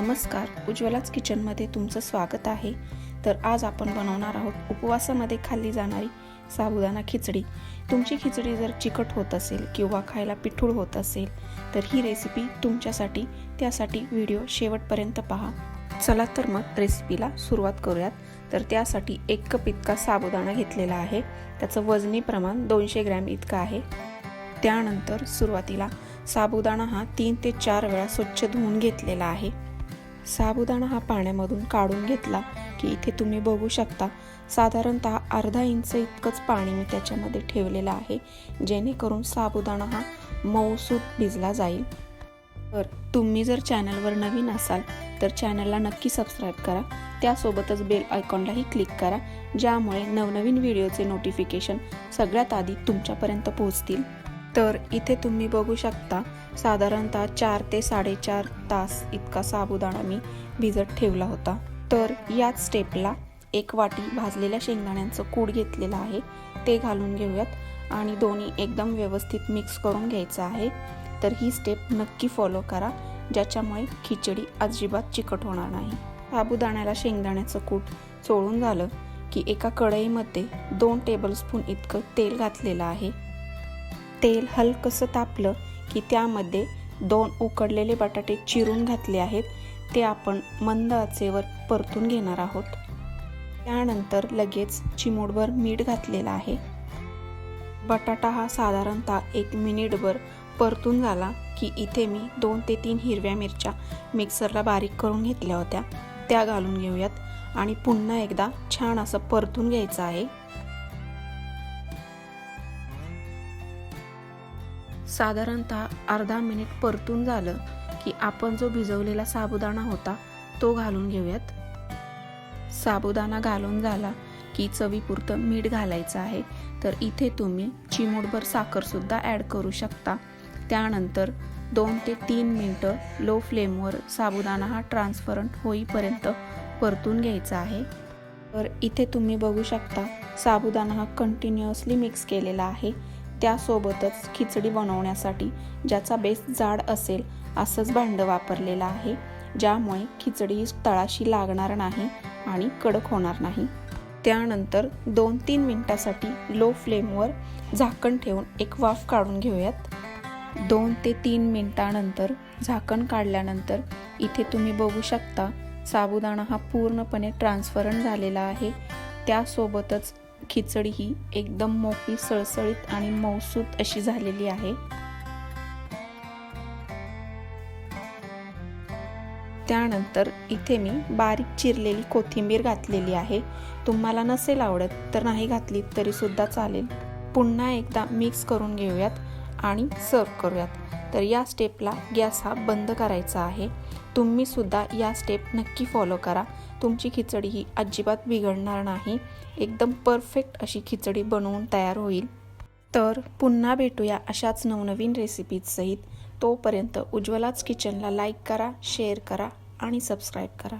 नमस्कार. उज्ज्वलाच किचनमध्ये तुमचं स्वागत आहे. तर आज आपण बनवणार आहोत उपवासामध्ये खाल्ली जाणारी साबुदाणा खिचडी. तुमची खिचडी जर चिकट होत असेल किंवा खायला पिठूळ होत असेल तर ही रेसिपी तुमच्यासाठी त्यासाठी व्हिडिओ शेवटपर्यंत पहा. चला तर मग रेसिपीला सुरुवात करूयात. तर त्यासाठी एक कप इतका साबुदाणा घेतलेला आहे. त्याचं वजनी प्रमाण दोनशे ग्रॅम इतकं आहे. त्यानंतर सुरुवातीला साबुदाणा हा तीन ते चार वेळा स्वच्छ धुवून घेतलेला आहे. साबुदाणा हा पाण्यामधून काढून घेतला की इथे तुम्ही बघू शकता. साधारणतः अर्धा इंच इतकंच पाणी मी त्याच्यामध्ये ठेवलेलं आहे जेणेकरून साबुदाणा हा मऊसूत भिजला जाईल. तर तुम्ही जर चॅनलवर नवीन असाल तर चॅनलला नक्की सबस्क्राईब करा. त्यासोबतच बेल आयकॉनलाही क्लिक करा ज्यामुळे नवनवीन व्हिडिओचे नोटिफिकेशन सगळ्यात आधी तुमच्यापर्यंत पोहोचतील. तर इथे तुम्ही बघू शकता साधारणतः चार ते साडेचार तास इतका साबुदाणा मी भिजत ठेवला होता. तर याच स्टेपला एक वाटी भाजलेल्या शेंगदाण्यांचं कूड घेतलेलं आहे ते घालून घेऊयात. आणि दोन्ही एकदम व्यवस्थित मिक्स करून घ्यायचं आहे. तर ही स्टेप नक्की फॉलो करा ज्याच्यामुळे खिचडी अजिबात चिकट होणार नाही. साबुदाण्याला शेंगदाण्याचं कूट चोळून झालं की एका कढईमध्ये दोन टेबलस्पून इतकं तेल घातलेलं आहे. तेल हलकंसं तापलं की त्यामध्ये दोन उकडलेले बटाटे चिरून घातले आहेत. ते आपण मंद आचेवर परतून घेणार आहोत. त्यानंतर लगेच चिमूटभर मीठ घातलेलं आहे. बटाटा हा साधारणतः एक मिनिटभर परतून झाला की इथे मी दोन ते तीन हिरव्या मिरच्या मिक्सरला बारीक करून घेतल्या होत्या. त्या घालून घेऊयात आणि पुन्हा एकदा छान असं परतून घ्यायचं आहे. साधारणतः अर्धा मिनिट परतून झालं की आपण जो भिजवलेला साबुदाणा होता तो घालून घेऊयात. साबुदाणा घालून झाला की चवीपुरतं मीठ घालायचं आहे तर इथे तुम्ही चिमूटभर साखरसुद्धा ॲड करू शकता. त्यानंतर दोन ते तीन मिनटं लो फ्लेमवर साबुदाणा हा ट्रान्सफरंट होईपर्यंत परतून घ्यायचा आहे. तर इथे तुम्ही बघू शकता साबुदाणा हा कंटिन्युअसली मिक्स केलेला आहे. त्यासोबतच खिचडी बनवण्यासाठी ज्याचा बेस जाड असेल असंच भांडं वापरलेलं आहे ज्यामुळे खिचडी तळाशी लागणार नाही आणि कडक होणार नाही. त्यानंतर दोन तीन मिनटासाठी लो फ्लेमवर झाकण ठेवून एक वाफ काढून घेऊयात. दोन ते तीन मिनटानंतर झाकण काढल्यानंतर इथे तुम्ही बघू शकता साबुदाणा हा पूर्णपणे ट्रान्सफरंट झालेला आहे. त्यासोबतच खिचडी ही एकदम मोकळी सळसळीत आणि मौसूत अशी झालेली आहे. त्यानंतर इथे मी बारीक चिरलेली कोथिंबीर घातलेली आहे. तुम्हाला नसेल आवडत तर नाही घातली तरीसुद्धा चालेल. पुन्हा एकदा मिक्स करून घेऊयात आणि सर्व करूयात. तर या स्टेपला गॅस हा बंद करायचा आहे. तुम्ही सुद्धा या स्टेप नक्की फॉलो करा. तुमची खिचडी ही अजिबात बिघडणार नाही. एकदम परफेक्ट अशी खिचडी बनवून तयार होईल. तर पुन्हा भेटूया अशाच नवनवीन रेसिपीजसहित तोपर्यंत उज्ज्वलाच किचनला लाईक करा शेअर करा आणि सबस्क्राईब करा.